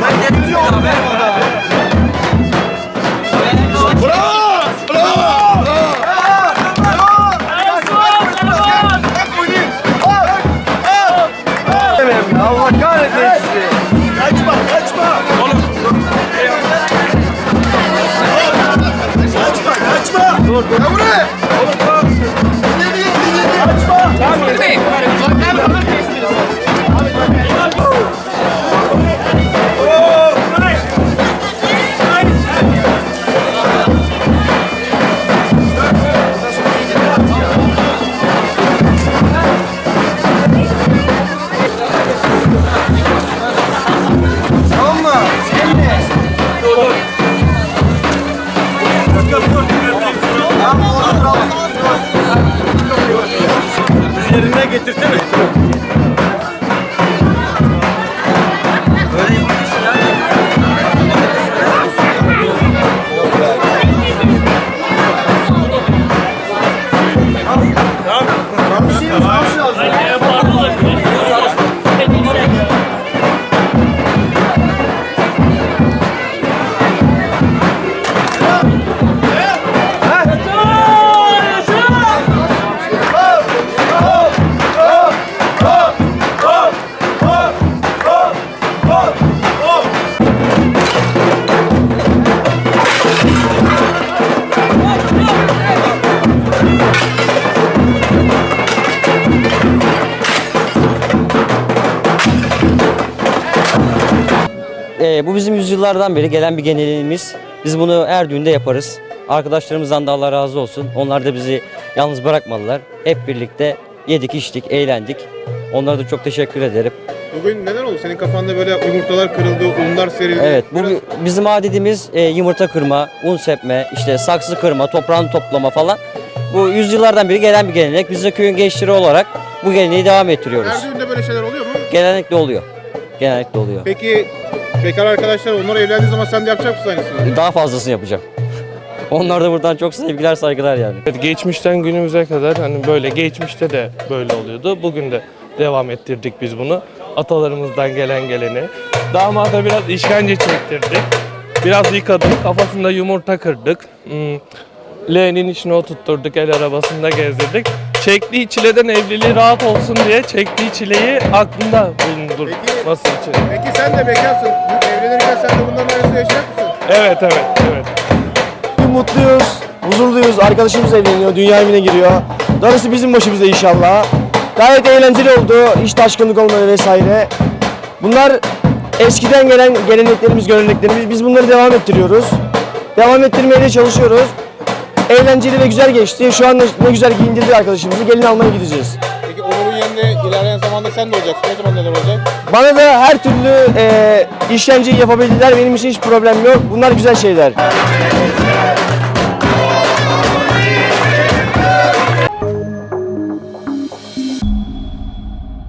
Sen kendini yok be. Bravo! Bravo! Bravo! Allah kahretsin sizi. Kaçma, kaçma. Oğlum. Kaçma, kaçma. Dur, dur. Ya buraya. Oğlum. Yerine getirsene. Ee, bu bizim yüzyıllardan beri gelen bir geleneğimiz. Biz bunu her düğünde yaparız. Arkadaşlarımızdan da Allah razı olsun. Onlar da bizi yalnız bırakmadılar. Hep birlikte yedik, içtik, eğlendik. Onlara da çok teşekkür ederim. Bugün neden oldu? Senin kafanda böyle yumurtalar kırıldı, unlar serildi. Evet, bu Biraz- bizim adetimiz e, yumurta kırma, un sepme, işte saksı kırma, toprağın toplama falan. Bu yüzyıllardan beri gelen bir gelenek. Biz de köyün gençleri olarak bu geleneği devam ettiriyoruz. Her düğünde böyle şeyler oluyor mu? Genellikle oluyor. Genellikle oluyor. Peki bekar arkadaşlar onlar evlendiği zaman sen de yapacak mısın aynısını? Daha fazlasını yapacağım. Onlar da buradan çok sevgiler, saygılar yani. Evet, geçmişten günümüze kadar hani böyle geçmişte de böyle oluyordu. Bugün de devam ettirdik biz bunu. Atalarımızdan gelen geleni. Damada biraz işkence çektirdik. Biraz yıkadık. Kafasında yumurta kırdık. Hmm. Leğenin içine oturtturduk. El arabasında gezdirdik. Çektiği çileden evliliği rahat olsun diye çektiği çileyi aklında bulundurması için. Peki sen de bekarsın. Evlenirken sen de bunların arasında yaşayacak mısın? Evet evet evet. Mutluyuz, huzurluyuz. Arkadaşımız evleniyor, dünya evine giriyor. Darısı bizim başımızda inşallah. Gayet eğlenceli oldu. Hiç taşkınlık olmadı vesaire. Bunlar eskiden gelen geleneklerimiz, göreneklerimiz. Biz bunları devam ettiriyoruz. Devam ettirmeye de çalışıyoruz. Eğlenceli ve güzel geçti. Şu anda ne güzel giyindirdik arkadaşımızı. Gelin almaya gideceğiz. Peki Onur'un yerine ilerleyen zamanda sen de olacaksın. Ne zaman neler olacak? Bana da her türlü eee işkenceyi yapabildiler. Benim için hiç problem yok. Bunlar güzel şeyler.